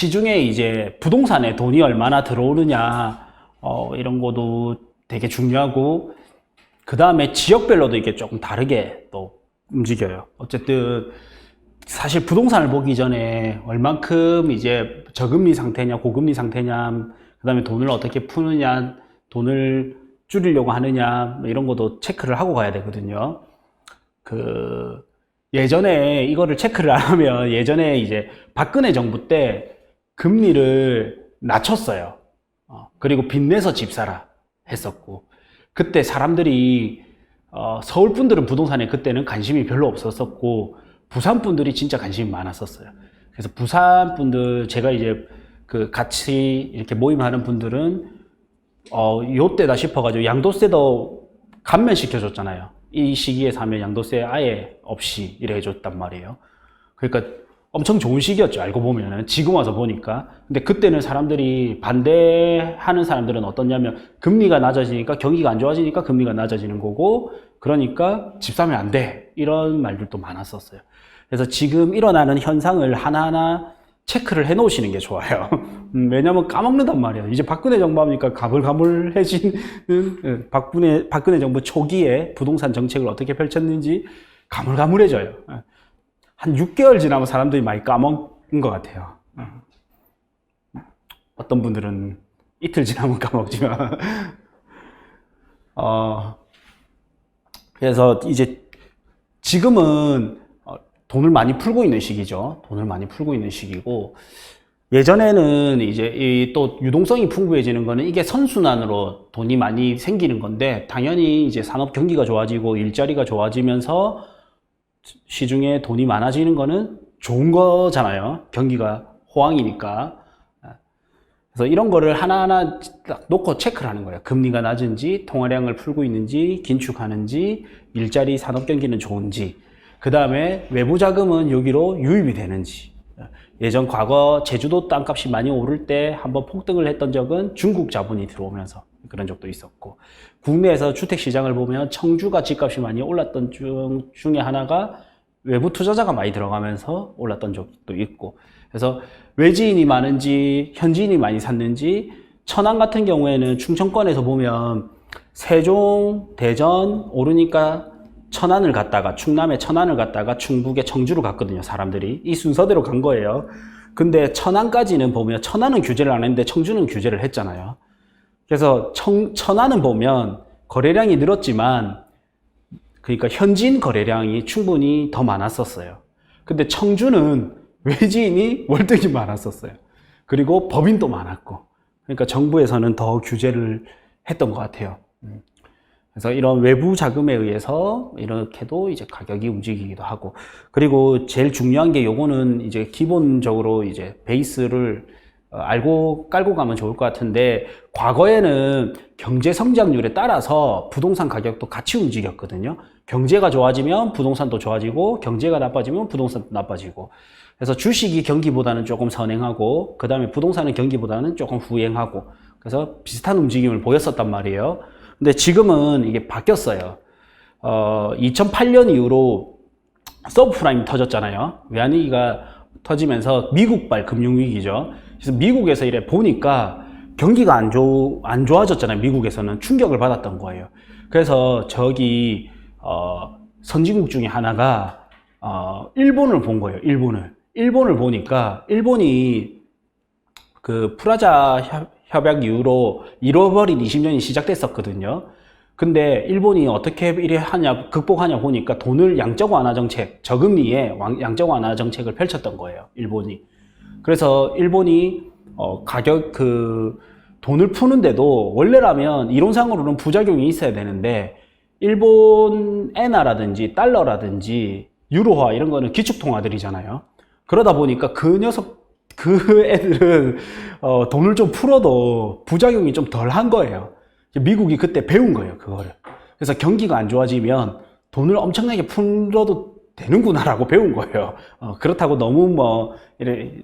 시중에 이제 부동산에 돈이 얼마나 들어오느냐, 어, 이런 것도 되게 중요하고, 그 다음에 지역별로도 이게 조금 다르게 또 움직여요. 어쨌든, 사실 부동산을 보기 전에 얼만큼 이제 저금리 상태냐, 고금리 상태냐, 그 다음에 돈을 어떻게 푸느냐, 돈을 줄이려고 하느냐, 뭐 이런 것도 체크를 하고 가야 되거든요. 그, 예전에 이거를 체크를 안 하면 예전에 이제 박근혜 정부 때 금리를 낮췄어요. 어, 그리고 빚내서 집 사라 했었고, 그때 사람들이, 어, 서울 분들은 부동산에 그때는 관심이 별로 없었었고, 부산 분들이 진짜 관심이 많았었어요. 그래서 부산 분들, 제가 이제 그 같이 이렇게 모임하는 분들은, 어, 요때다 싶어가지고 양도세도 감면시켜줬잖아요. 이 시기에 사면 양도세 아예 없이 이래 해줬단 말이에요. 그러니까 엄청 좋은 시기였죠. 알고 보면은. 지금 와서 보니까. 근데 그때는 사람들이 반대하는 사람들은 어떻냐면 금리가 낮아지니까 경기가 안 좋아지니까 금리가 낮아지는 거고 그러니까 집 사면 안 돼. 이런 말들도 많았었어요. 그래서 지금 일어나는 현상을 하나하나 체크를 해 놓으시는 게 좋아요. 음, 왜냐면 까먹는단 말이에요. 이제 박근혜 정부 하니까 가물가물해진 음, 박근혜, 박근혜 정부 초기에 부동산 정책을 어떻게 펼쳤는지 가물가물해져요. 한 6개월 지나면 사람들이 많이 까먹은 것 같아요. 어떤 분들은 이틀 지나면 까먹지만. 어, 그래서 이제 지금은 어, 돈을 많이 풀고 있는 시기죠. 돈을 많이 풀고 있는 시기고, 예전에는 이제 이또 유동성이 풍부해지는 거는 이게 선순환으로 돈이 많이 생기는 건데, 당연히 이제 산업 경기가 좋아지고 일자리가 좋아지면서 시중에 돈이 많아지는 거는 좋은 거잖아요. 경기가 호황이니까. 그래서 이런 거를 하나하나 딱 놓고 체크를 하는 거예요. 금리가 낮은지, 통화량을 풀고 있는지, 긴축하는지, 일자리 산업 경기는 좋은지, 그 다음에 외부 자금은 여기로 유입이 되는지. 예전 과거 제주도 땅값이 많이 오를 때 한번 폭등을 했던 적은 중국 자본이 들어오면서 그런 적도 있었고, 국내에서 주택 시장을 보면 청주가 집값이 많이 올랐던 중, 중에 하나가 외부 투자자가 많이 들어가면서 올랐던 적도 있고, 그래서 외지인이 많은지 현지인이 많이 샀는지 천안 같은 경우에는 충청권에서 보면 세종, 대전 오르니까 천안을 갔다가 충남에 천안을 갔다가 충북에 청주를 갔거든요 사람들이. 이 순서대로 간 거예요. 근데 천안까지는 보면 천안은 규제를 안 했는데 청주는 규제를 했잖아요 그래서 청, 천안은 보면 거래량이 늘었지만 그러니까 현지인 거래량이 충분히 더 많았었어요 근데 청주는 외지인이 월등히 많았었어요. 그리고 법인도 많았고. 그러니까 정부에서는 더 규제를 했던 것 같아요. 음. 그래서 이런 외부 자금에 의해서 이렇게도 이제 가격이 움직이기도 하고. 그리고 제일 중요한 게 요거는 이제 기본적으로 이제 베이스를 어, 알고 깔고 가면 좋을 것 같은데 과거에는 경제 성장률에 따라서 부동산 가격도 같이 움직였거든요. 경제가 좋아지면 부동산도 좋아지고 경제가 나빠지면 부동산도 나빠지고 그래서 주식이 경기보다는 조금 선행하고 그 다음에 부동산은 경기보다는 조금 후행하고 그래서 비슷한 움직임을 보였었단 말이에요. 근데 지금은 이게 바뀌었어요. 어, 2008년 이후로 서브프라임 터졌잖아요. 외환위기가 터지면서 미국발 금융위기죠. 그래서 미국에서 이래 보니까 경기가 안, 좋, 안 좋아졌잖아요. 미국에서는 충격을 받았던 거예요. 그래서 저기, 어, 선진국 중에 하나가, 어, 일본을 본 거예요. 일본을. 일본을 보니까, 일본이 그 프라자 협약 이후로 잃어버린 20년이 시작됐었거든요. 근데 일본이 어떻게 이래 하냐, 극복하냐 보니까 돈을 양적 완화 정책, 저금리에 양적 완화 정책을 펼쳤던 거예요. 일본이. 그래서 일본이 어, 가격 그 돈을 푸는데도 원래라면 이론상으로는 부작용이 있어야 되는데 일본 엔화라든지 달러라든지 유로화 이런 거는 기축통화들이잖아요. 그러다 보니까 그 녀석 그 애들은 어, 돈을 좀 풀어도 부작용이 좀 덜 한 거예요. 미국이 그때 배운 거예요, 그거를. 그래서 경기가 안 좋아지면 돈을 엄청나게 풀어도 되는구나라고 배운 거예요. 어, 그렇다고 너무 뭐,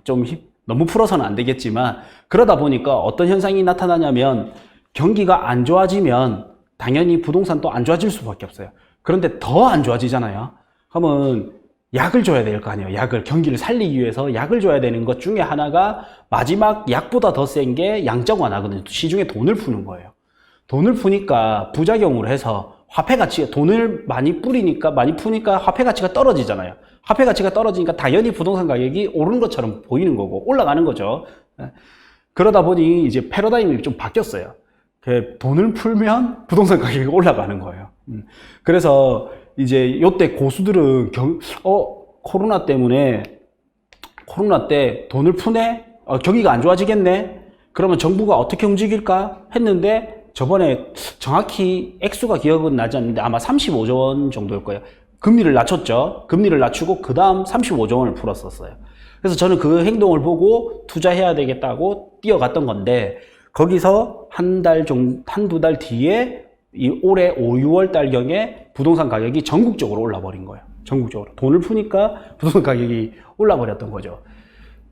좀 너무 풀어서는 안 되겠지만, 그러다 보니까 어떤 현상이 나타나냐면, 경기가 안 좋아지면 당연히 부동산도 안 좋아질 수밖에 없어요. 그런데 더 안 좋아지잖아요. 그러면 약을 줘야 될 거 아니에요. 약을 경기를 살리기 위해서 약을 줘야 되는 것 중에 하나가 마지막 약보다 더 센 게 양적 완화거든요. 시중에 돈을 푸는 거예요. 돈을 푸니까 부작용으로 해서 화폐 가치 돈을 많이 뿌리니까 많이 푸니까 화폐 가치가 떨어지잖아요. 화폐 가치가 떨어지니까 당연히 부동산 가격이 오르는 것처럼 보이는 거고 올라가는 거죠. 예. 그러다 보니 이제 패러다임이 좀 바뀌었어요. 그 돈을 풀면 부동산 가격이 올라가는 거예요. 음. 그래서 이제 요때 고수들은 경, 어, 코로나 때문에 코로나 때 돈을 푸네? 어, 경기가 안 좋아지겠네? 그러면 정부가 어떻게 움직일까? 했는데 저번에 정확히 액수가 기억은 나지 않는데 아마 35조 원 정도일 거예요. 금리를 낮췄죠. 금리를 낮추고 그 다음 35조 원을 풀었었어요. 그래서 저는 그 행동을 보고 투자해야 되겠다고 뛰어갔던 건데 거기서 한 달 정도, 한두 달 뒤에 이 올해 5, 6월 달경에 부동산 가격이 전국적으로 올라 버린 거예요. 전국적으로. 돈을 푸니까 부동산 가격이 올라 버렸던 거죠.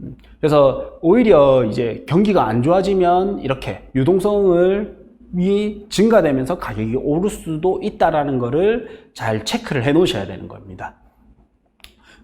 음, 그래서 오히려 이제 경기가 안 좋아지면 이렇게 유동성을 이 증가되면서 가격이 오를 수도 있다라는 거를 잘 체크를 해 놓으셔야 되는 겁니다.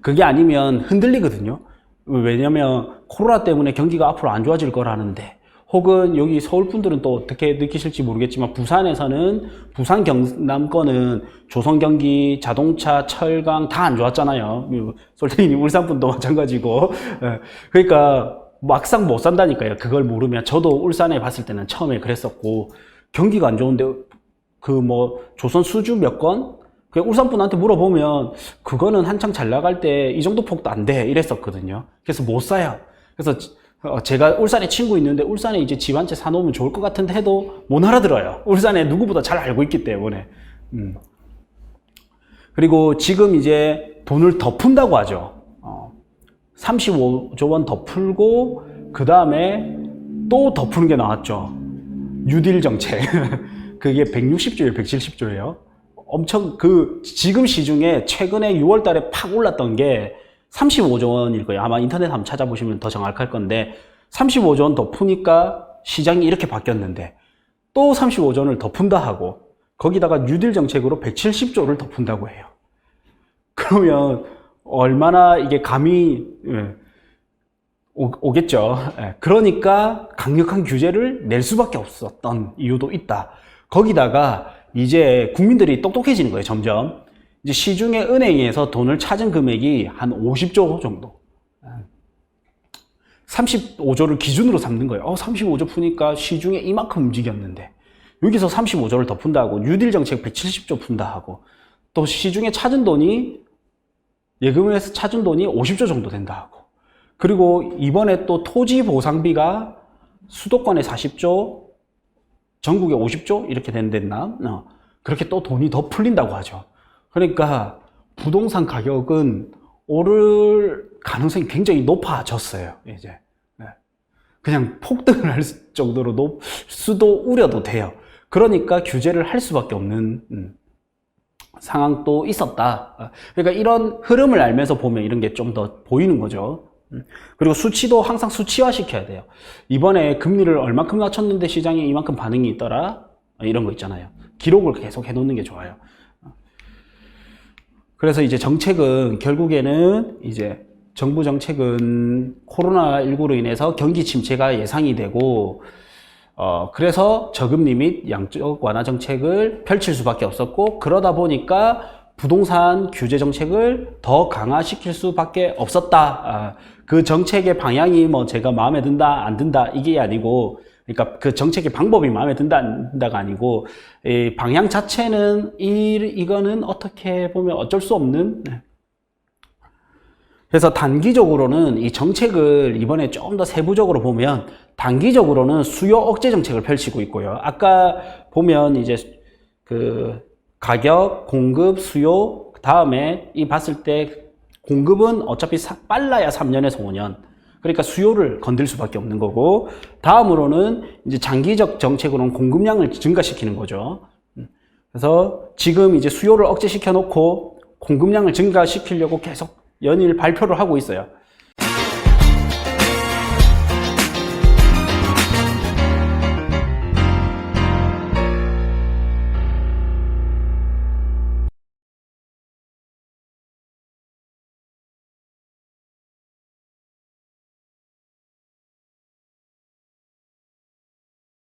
그게 아니면 흔들리거든요. 왜냐면 코로나 때문에 경기가 앞으로 안 좋아질 거라는데 혹은 여기 서울 분들은 또 어떻게 느끼실지 모르겠지만 부산에서는 부산 경남권은 조선 경기, 자동차, 철강 다 안 좋았잖아요. 솔직히 울산 분도 마찬가지고. 예. 그러니까 막상 못 산다니까요. 그걸 모르면 저도 울산에 봤을 때는 처음에 그랬었고 경기가 안 좋은데 그 뭐 조선 수주 몇 건? 그 울산 분한테 물어보면 그거는 한창 잘 나갈 때 이 정도 폭도 안 돼 이랬었거든요. 그래서 못 사요. 그래서 어, 제가 울산에 친구 있는데 울산에 이제 집 한 채 사놓으면 좋을 것 같은데 해도 못 알아들어요. 울산에 누구보다 잘 알고 있기 때문에. 음. 그리고 지금 이제 돈을 더 푼다고 하죠. 어, 35조 원 더 풀고 그 다음에 또 더 푸는 게 나왔죠. 뉴딜 정책. 그게 160조예요, 170조예요. 엄청 그 지금 시중에 최근에 6월 달에 팍 올랐던 게 35조 원일 거예요. 아마 인터넷 한번 찾아보시면 더 정확할 건데 35조 원 더 푸니까 시장이 이렇게 바뀌었는데 또 35조 원을 더 푼다 하고 거기다가 뉴딜 정책으로 170조를 더 푼다고 해요. 그러면 얼마나 이게 감이 예, 오, 겠죠 예, 그러니까 강력한 규제를 낼 수밖에 없었던 이유도 있다. 거기다가 이제 국민들이 똑똑해지는 거예요, 점점. 이제 시중에 은행에서 돈을 찾은 금액이 한 50조 정도. 35조를 기준으로 삼는 거예요. 어, 35조 푸니까 시중에 이만큼 움직였는데. 여기서 35조를 더 푼다 하고, 뉴딜 정책 170조 푼다 하고, 또 시중에 찾은 돈이, 예금에서 찾은 돈이 50조 정도 된다 하고, 그리고 이번에 또 토지 보상비가 수도권에 40조, 전국에 50조? 이렇게 된댔나? 어, 그렇게 또 돈이 더 풀린다고 하죠. 그러니까 부동산 가격은 오를 가능성이 굉장히 높아졌어요. 이제 네. 그냥 폭등을 할 정도로 높 수도 우려도 돼요. 그러니까 규제를 할 수밖에 없는 음, 상황도 있었다. 어, 그러니까 이런 흐름을 알면서 보면 이런 게 좀 더 보이는 거죠. 음, 그리고 수치도 항상 수치화 시켜야 돼요. 이번에 금리를 얼마큼 낮췄는데 시장에 이만큼 반응이 있더라. 어, 이런 거 있잖아요. 기록을 계속 해놓는 게 좋아요. 그래서 이제 정책은 결국에는 이제 정부 정책은 코로나19로 인해서 경기 침체가 예상이 되고, 어, 그래서 저금리 및 양적 완화 정책을 펼칠 수밖에 없었고, 그러다 보니까 부동산 규제 정책을 더 강화시킬 수밖에 없었다. 아, 그 정책의 방향이 뭐 제가 마음에 든다, 안 든다, 이게 아니고, 그러니까 그 정책의 방법이 마음에 든다 안 든다가 아니고 이 방향 자체는 이 이거는 어떻게 보면 어쩔 수 없는 네. 그래서 단기적으로는 이 정책을 이번에 좀 더 세부적으로 보면 단기적으로는 수요 억제 정책을 펼치고 있고요. 아까 보면 이제 그 가격, 공급, 수요 다음에 이 봤을 때 공급은 어차피 빨라야 3년에서 5년. 그러니까 수요를 건들 수밖에 없는 거고 다음으로는 이제 장기적 정책으로는 공급량을 증가시키는 거죠. 음. 그래서 지금 이제 수요를 억제시켜 놓고 공급량을 증가시키려고 계속 연일 발표를 하고 있어요.